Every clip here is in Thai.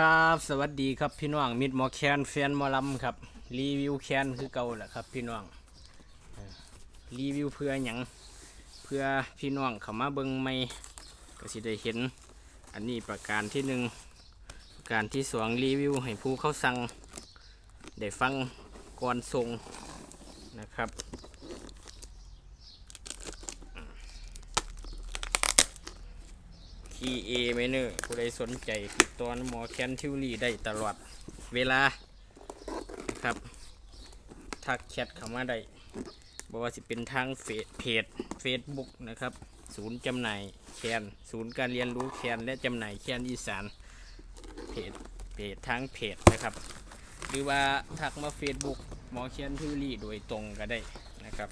ครับ สวัสดีครับพี่น้องมิดหมอแคนแฟนมอลำครับ รีวิวแคนคือเก่าแหละครับ พี่น้องรีวิวเพื่อหยังเพื่อพี่น้องเขามาเบิ่งไม่ก็สิได้เห็น อันนี้ประการที่หนึ่งประการที่สองรีวิวให้ผู้เข้าสั่งได้ฟังก่อนส่งนะครับ คีเอเมเนอผู้ใดสนใจติดต่อหมอแคนทิวรีได้ตลอดเวลานะครับทักแชทเข้ามาได้บอกว่าสิเป็นทางเฟซเพจเฟซบุ๊กนะครับ ศูนย์จำหน่ายแคน ศูนย์การเรียนรู้แคนและจำหน่ายแคนอีสานเพจเพจทางเพจนะครับ หรือว่าทักมาเฟซบุ๊กหมอแคนทิวรีโดยตรงก็ได้นะครับ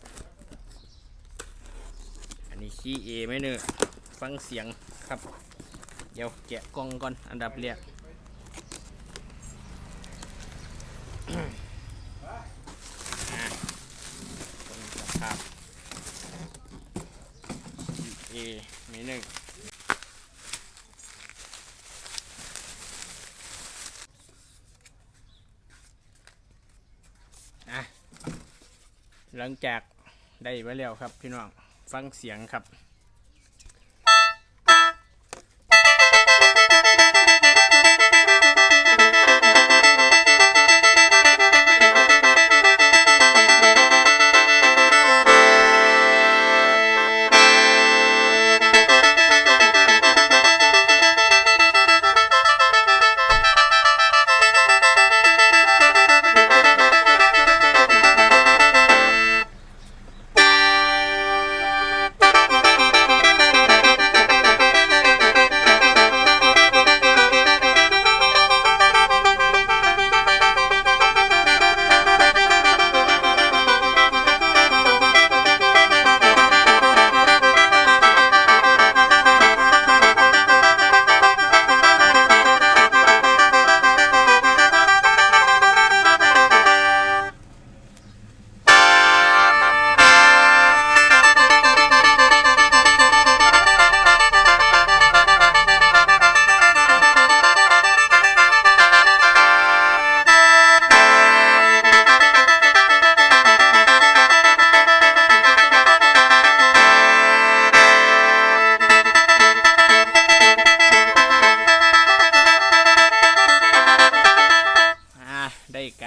อันนี้คีเอเมเนอร์ฟังเสียงครับ เดี๋ยวแกะกล่องก่อน อันดับแรกอะต้นสภาพเอมีหนึ่งอะหลังจากได้ไว้แล้วครับพี่น้อง ฟังเสียงครับ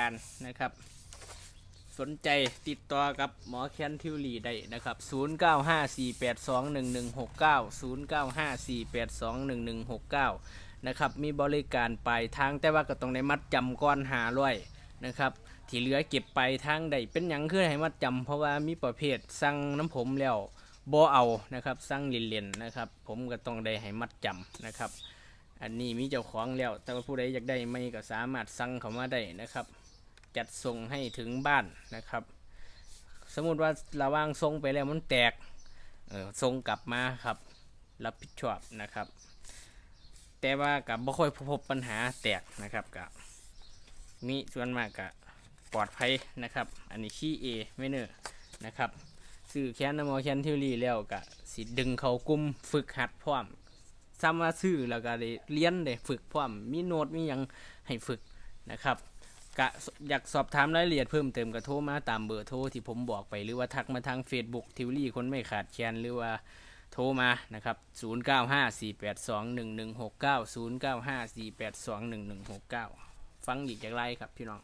การนะครับ สนใจติดต่อกับหมอแคนทิวรีได้นะครับ 0954821169 0954821169 นะครับ มีบริการปลายทางแต่ว่าก็ต้องได้มัดจำก้อนหาร้อยนะครับที่เหลือเก็บไปทางใดเป็นหยังคือให้มัดจำเพราะว่ามีประเภทสั่งน้ำผมแล้วบ่เอานะครับสั่งเล่นๆนะครับ ผมก็ต้องได้ให้มัดจำนะครับ อันนี้มีเจ้าของแล้ว แต่ว่าผู้ใดอยากได้ไม่ก็สามารถสั่งเขามาได้นะครับ จัดส่งให้ถึงบ้านนะครับ สมมติว่าระว่างส่งไปแล้วมันแตกเออส่งกลับมาครับรับผิดชอบนะครับ แต่ว่ากับบ่ค่อยพบปัญหาแตกนะครับกับมีส่วนมากกับปลอดภัยนะครับ อันนี้ขี้เอไม่เนอนะครับซื้อแคนนำมอแคนทิวรีแล้วก็สิดึงเขากลุ่มฝึกหัดพร้อมซ้ำว่าซื้อแล้วก็ได้เรียนได้ฝึกพร้อมมีโน้ตมียังให้ฝึกนะครับ กะอยากสอบถามรายละเอียดเพิ่มเติมก็โทรมาตามเบอร์โทรที่ผมบอกไปหรือว่าทักมาทาง Facebook ทิวลี่คนไม่ขาดแคลนหรือว่าโทรมานะครับ 0954821169 0954821169 ฟังอีกจากไรครับพี่น้อง